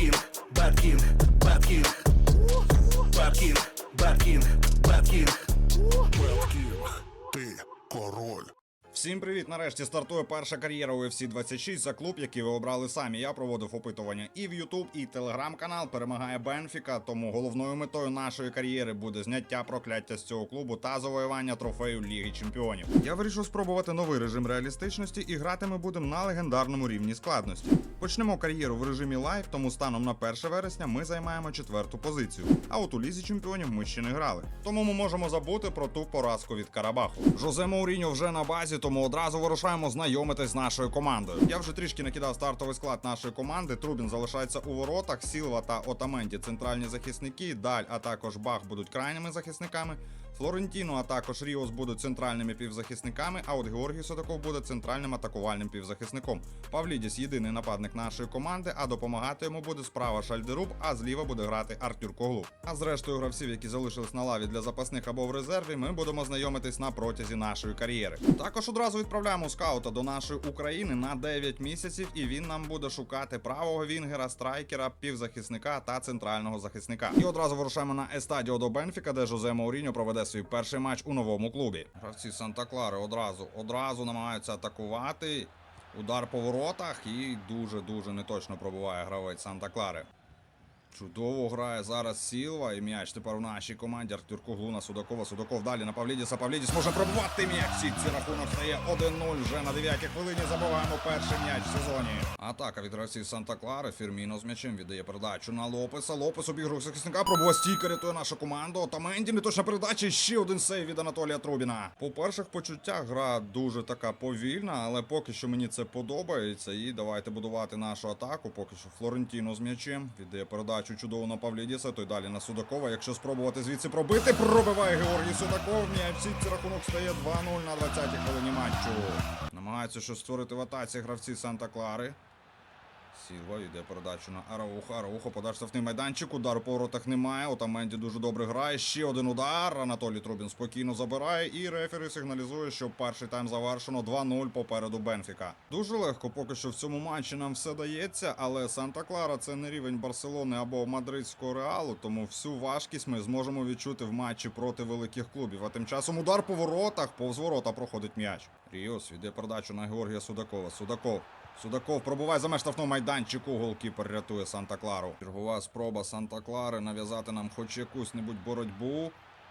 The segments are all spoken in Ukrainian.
King, Bad King, Bad King, Bad King, Bad King, Bad King. Беткін, ти. Всім привіт! Нарешті стартує перша кар'єра у UFC 26 за клуб, який ви обрали самі. Я проводив опитування і в YouTube, і телеграм-канал. Перемагає Бенфіка. Тому головною метою нашої кар'єри буде зняття прокляття з цього клубу та завоювання трофею Ліги Чемпіонів. Я вирішив спробувати новий режим реалістичності і грати ми будемо на легендарному рівні складності. Почнемо кар'єру в режимі лайв, тому станом на 1 вересня ми займаємо четверту позицію. А от у лізі чемпіонів ми ще не грали. Тому ми можемо забути про ту поразку від Карабаху. Жозе Мауріньо вже на базі, тому одразу вирушаємо знайомитись з нашою командою. Я вже трішки накидав стартовий склад нашої команди. Трубін залишається у воротах, Сілва та Отаменді центральні захисники. Даль, а також Бах будуть крайніми захисниками. Флорентіно, а також Ріос будуть центральними півзахисниками. А от Георгій Судаков буде центральним атакувальним півзахисником. Павлідіс єдиний нападник нашої команди, а допомагати йому буде справа Шальдеруб, а зліва буде грати Артюр Коглу. А з рештою гравців, які залишились на лаві для запасних або в резерві, ми будемо знайомитись на протязі нашої кар'єри. Також одразу відправляємо скаута до нашої України на 9 місяців, і він нам буде шукати правого вінгера, страйкера, півзахисника та центрального захисника. І одразу вирушаємо на Естадіо до Бенфіка, де Жозе Мауріньо проведе свій перший матч у новому клубі. Гравці Санта Клари одразу одразу намагаються атакувати. Удар по воротах і дуже дуже неточно пробуває гравець Санта Клари. Чудово грає зараз Сілва і м'яч тепер в нашій команді. Артюр Куглу на Судакова. Судаков далі на Павлідіса. Павлідіс може пробувати м'яч. Сітці рахунок стає 1-0. Вже на 9-й хвилині забуваємо перший м'яч в сезоні. Атака від гравців Санта Клари. Фірміно з м'ячем віддає передачу на Лопеса. Лопес обігрує захисника. Пробує стійка, рятує нашу команду. Отаменді неточна передача. Ще один сейв від Анатолія Трубіна. По перших почуттях гра дуже така повільна, але поки що мені це подобається. І давайте будувати нашу атаку. Поки що Флорентіно з м'ячем. Віддає передачу чудово на Павлідіса. Той далі на Судакова. Якщо спробувати звідси пробити, пробиває Георгій Судаков. М'яч в сітці рахунок стає 2-0 на 20-й хвилині матчу. Намагаються щось створити в атаці гравці Санта Клари. Сілва йде передачу на Араухо. Араухо подаш штрафний майданчик. Удару по воротах немає. Отаменді дуже добре грає. Ще один удар. Анатолій Трубін спокійно забирає. І рефері сигналізує, що перший тайм завершено 2-0 попереду Бенфіка. Дуже легко поки що в цьому матчі нам все дається, але Санта Клара це не рівень Барселони або Мадридського реалу, тому всю важкість ми зможемо відчути в матчі проти великих клубів. А тим часом удар по воротах, повз ворота проходить м'яч. Ріос йде передачу на Георгія Судакова. Судаков. Судаков пробуває за меж штрафного майданчику. Голкіпер рятує Санта Клару. Чергова спроба Санта Клари нав'язати нам хоч якусь небудь боротьбу.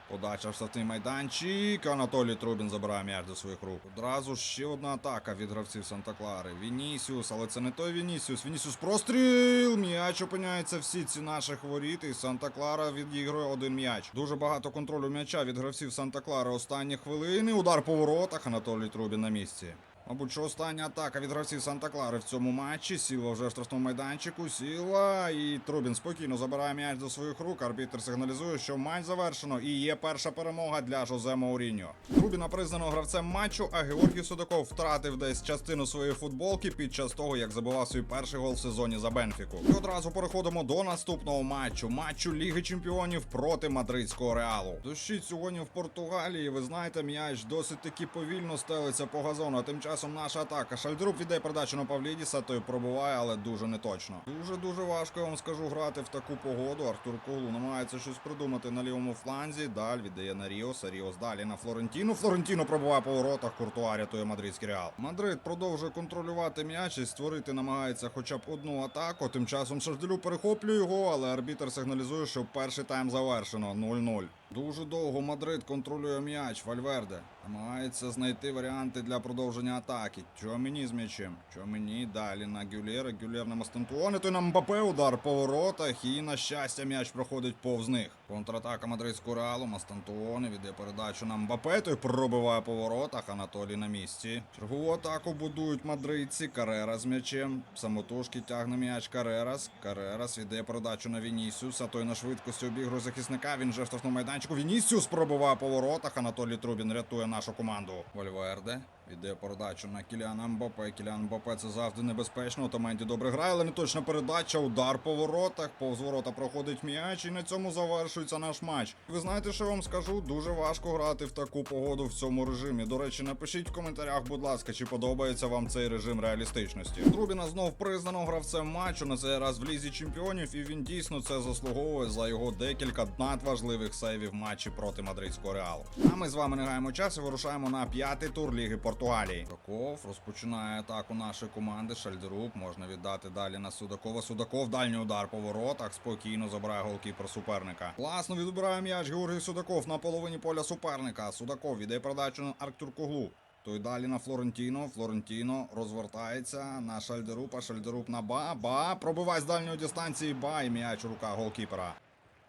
Подача в штрафний майданчик. Анатолій Трубін забирає м'яч до своїх рук. Одразу ще одна атака від гравців Санта Клари. Вінісіус, але це не той Вінісіус. Вінісіус простріл. М'яч опиняється в сітці наших воріт. І Санта Клара відігрує один м'яч. Дуже багато контролю м'яча від гравців Санта Клари. Останні хвилини. Удар по воротах. Анатолій Трубін на місці. Мабуть, що остання атака від гравців Санта Клари в цьому матчі. Сіла вже в штрафному майданчику. Сіла і Трубін спокійно забирає м'яч до своїх рук. Арбітр сигналізує, що матч завершено. І є перша перемога для Жозе Мауріньо. Трубіна признано гравцем матчу, а Георгій Судаков втратив десь частину своєї футболки під час того, як забивав свій перший гол в сезоні за Бенфіку. І одразу переходимо до наступного матчу. Матчу Ліги Чемпіонів проти мадридського реалу. Дощить сьогодні в Португалії. Ви знаєте, м'яч досить таки повільно стелиться по газону. А тим часом наша атака. Шальдруп віддає передачу на Павлідіса, той пробиває, але дуже неточно. Дуже дуже важко, я вам скажу, грати в таку погоду. Артур Коглу намагається щось придумати на лівому фланзі. Даль віддає на Ріоса. Ріос далі на Флорентіну. Флорентіно пробиває по воротах. Куртуа рятує мадридський реал. Мадрид продовжує контролювати м'яч і створити намагається хоча б одну атаку. Тим часом Шарделю перехоплює його, але арбітер сигналізує, що перший тайм завершено 0-0. Дуже довго Мадрид контролює м'яч. Вальверде намагається знайти варіанти для продовження атаки. Чомені з м'ячем. Чомені далі на Гюлєра. Гюлєр на Мастантуоне. Той на Мбапе удар по воротах. І на щастя м'яч проходить повз них. Контратака мадридського реалу. Мастантуоне віддає передачу на Мбапе. Той пробиває по воротах. Анатолій на місці. Чергову атаку будують мадридці. Карера з м'ячем. Самотужки тягне м'яч Карерас. Карерас віддає передачу на Вінісіуса. Той на швидкості обігрує захисника. Він вже в штрафному майданчику. Вінісіус пробиває по воротах. Анатолій Трубін рятує нашу команду. Вольверде. Іде передача на Кіліана Мбапе. Кіліан Мбапе це завжди небезпечно. Отаменді добре грає, але не точна передача. Удар по воротах. Повз ворота проходить м'яч, і на цьому завершується наш матч. Ви знаєте, що я вам скажу? Дуже важко грати в таку погоду в цьому режимі. До речі, напишіть в коментарях, будь ласка, чи подобається вам цей режим реалістичності. Трубіна знов признано гравцем матчу на цей раз в лізі чемпіонів, і він дійсно це заслуговує за його декілька надважливих сейвів матчі проти мадридського реалу. А ми з вами не гаємо час і вирушаємо на п'ятий тур Ліги Португалії. Судаков розпочинає атаку нашої команди. Шальдерук можна віддати далі на Судакова. Судаков дальній удар по воротах. Спокійно забирає голкіпер суперника. Класно відбирає м'яч Георгій Судаков на половині поля суперника. Судаков віддає передачу на Арктур Куглу. Той далі на Флорентіно. Флорентіно розвертається на Шальдерупа. Шальдеруп на Ба. Ба. Пробиває з дальньої дистанції. Ба. І м'яч у руках голкіпера.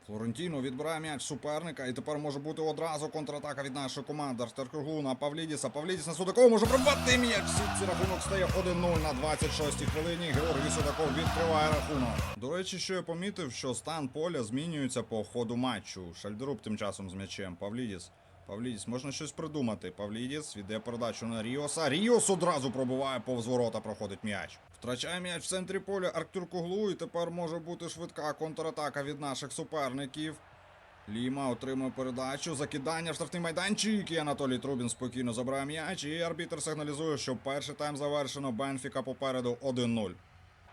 Флорентіно відбирає м'яч суперника, і тепер може бути одразу контратака від нашої команди. Артеркруглу на Павлідіса. Павлідіс на Судакова може пробивати м'яч. Сітці рахунок стає 1-0 на 26-й хвилині. Георгій Судаков відкриває рахунок. До речі, що я помітив, що стан поля змінюється по ходу матчу. Шальдеруб тим часом з м'ячем. Павлідіс. Павлідіс, можна щось придумати. Павлідіс віддає передачу на Ріоса. Ріос одразу пробиває повз ворота, проходить м'яч. Втрачає м'яч в центрі поля Арктур Куглу, і тепер може бути швидка контратака від наших суперників. Ліма отримує передачу, закидання в штрафний майданчик, і Анатолій Трубін спокійно забирає м'яч, і арбітр сигналізує, що перший тайм завершено, Бенфіка попереду 1-0.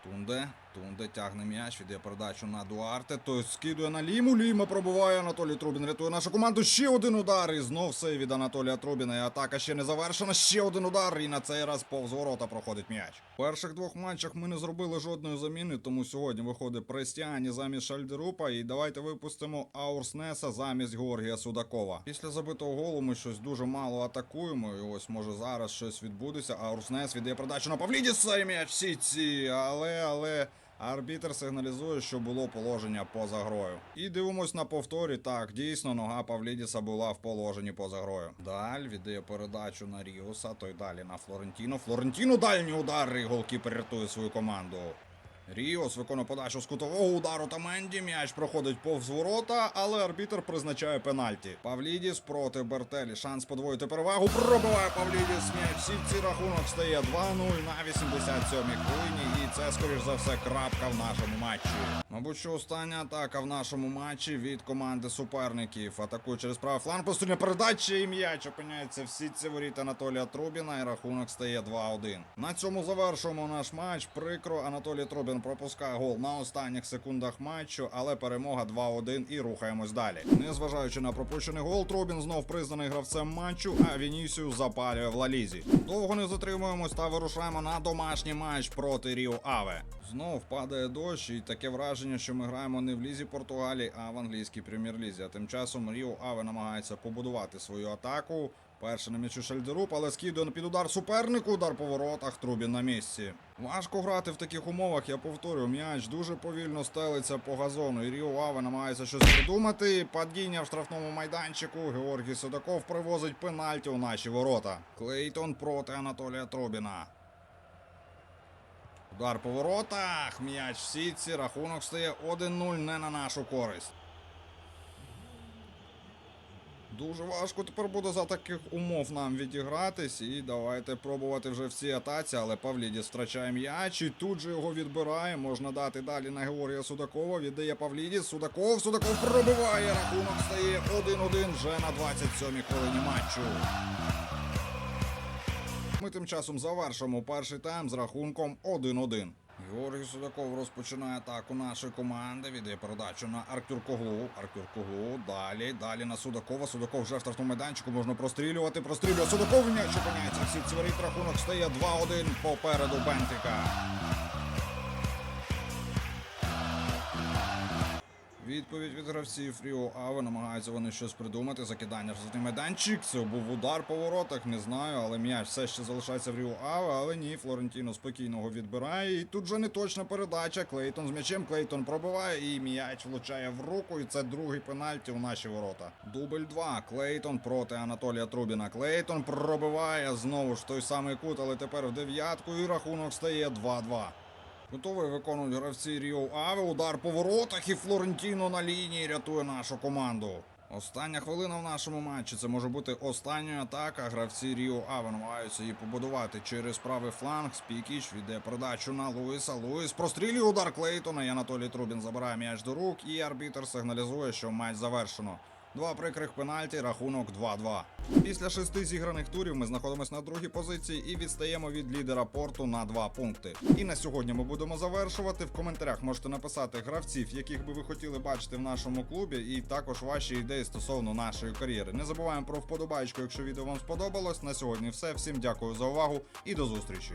Тунде, Тунде тягне м'яч, віддає передачу на Дуарте, той скидує на Ліму, Ліма пробиває, Анатолій Трубін рятує нашу команду, ще один удар, і знов сей від Анатолія Трубіна, і атака ще не завершена, ще один удар, і на цей раз повз ворота проходить м'яч. В перших двох матчах ми не зробили жодної заміни, тому сьогодні виходить Престіані замість Шальдерупа, і давайте випустимо Аурснеса замість Георгія Судакова. Після забитого голу ми щось дуже мало атакуємо, і ось може зараз щось відбудеться, Аурснес віддає передачу на Павлідіса, і м'яч в сітці, але, але... Арбітер сигналізує, що було положення поза грою. І дивимось на повторі. Так, дійсно, нога Павлідіса була в положенні поза грою. Даль віддає передачу на Ріуса, той далі на Флорентіно. Флорентіно дальній удар, і голкіпер рятує свою команду. Ріос виконує подачу з кутового удару та Менді. М'яч проходить повз ворота, але арбітр призначає пенальті. Павлідіс проти Бертелі. Шанс подвоїти перевагу. Пробиває Павлідіс. М'яч всі ці рахунок стає 2-0 на 87-й хвилині. І це, скоріш за все, крапка в нашому матчі. Мабуть, що остання атака в нашому матчі від команди суперників. Атакує через правий фланг. Постійна передача і м'яч опиняється в сітці воріт Анатолія Трубіна. І рахунок стає 2-1. На цьому завершуємо наш матч. Прикро Анатолій Трубін пропускає гол на останніх секундах матчу, але перемога 2-1 і рухаємось далі. Незважаючи на пропущений гол, Трубін знов признаний гравцем матчу, а Вінісіус запалює в Лалізі. Довго не затримуємось та вирушаємо на домашній матч проти Ріо Аве. Знов падає дощ, і таке враження, що ми граємо не в лізі Португалії, а в англійській прем'єр-лізі. А тим часом Ріо Аве намагається побудувати свою атаку. Перший на м'ячу Шальдеруп, але скидує під удар супернику, удар по воротах, Трубін на місці. Важко грати в таких умовах, я повторюю, м'яч дуже повільно стелиться по газону. І Ріо Аве намагається щось придумати. Падіння в штрафному майданчику. Георгій Судаков привозить пенальті у наші ворота. Клейтон проти Анатолія Трубіна. Удар по воротах. М'яч в сітці. Рахунок стає 1-0 не на нашу користь. Дуже важко тепер буде за таких умов нам відігратись. І давайте пробувати вже в цій атаці, але Павлідіс втрачає м'яч і тут же його відбирає. Можна дати далі на Георгія Судакова. Віддає Павлідіс. Судаков. Судаков пробиває. Рахунок стає 1-1 вже на 27-й хвилині матчу. Ми тим часом завершимо перший тайм з рахунком 1-1. Георгій Судаков розпочинає атаку нашої команди. Віддає передачу на Арктур Коглу. Арктур Коглу. Далі, далі на Судакова. Судаков вже в штрафному майданчику. Можна прострілювати. Прострілює Судаков. М'яч опиняється. Всі ці рахунок стає 2-1 попереду Бенфіка. Відповідь від гравців Ріо Аве намагаються вони щось придумати. Закидання в штрафний майданчик. Це був удар по воротах, не знаю, але м'яч все ще залишається в Ріо Аве, але ні, Флорентіно спокійно його відбирає. І тут же не точна передача. Клейтон з м'ячем. Клейтон пробиває і м'яч влучає в руку. І це другий пенальті у наші ворота. Дубль 2. Клейтон проти Анатолія Трубіна. Клейтон пробиває знову ж той самий кут, але тепер в дев'ятку. І рахунок стає 2-2. Готовий виконують гравці Ріо Аве. Удар по воротах і Флорентіно на лінії рятує нашу команду. Остання хвилина в нашому матчі. Це може бути остання атака. Гравці Ріо Ава намагаються її побудувати через правий фланг. Спікіч віддає передачу на Луїса. Луїс прострілює удар Клейтона. І Анатолій Трубін забирає м'яч до рук. І арбітер сигналізує, що матч завершено. Два прикрих пенальті, рахунок 2-2. Після шести зіграних турів ми знаходимося на другій позиції і відстаємо від лідера порту на два пункти. І на сьогодні ми будемо завершувати. В коментарях можете написати гравців, яких би ви хотіли бачити в нашому клубі, і також ваші ідеї стосовно нашої кар'єри. Не забуваємо про вподобайку, якщо відео вам сподобалось. На сьогодні все. Всім дякую за увагу і до зустрічі.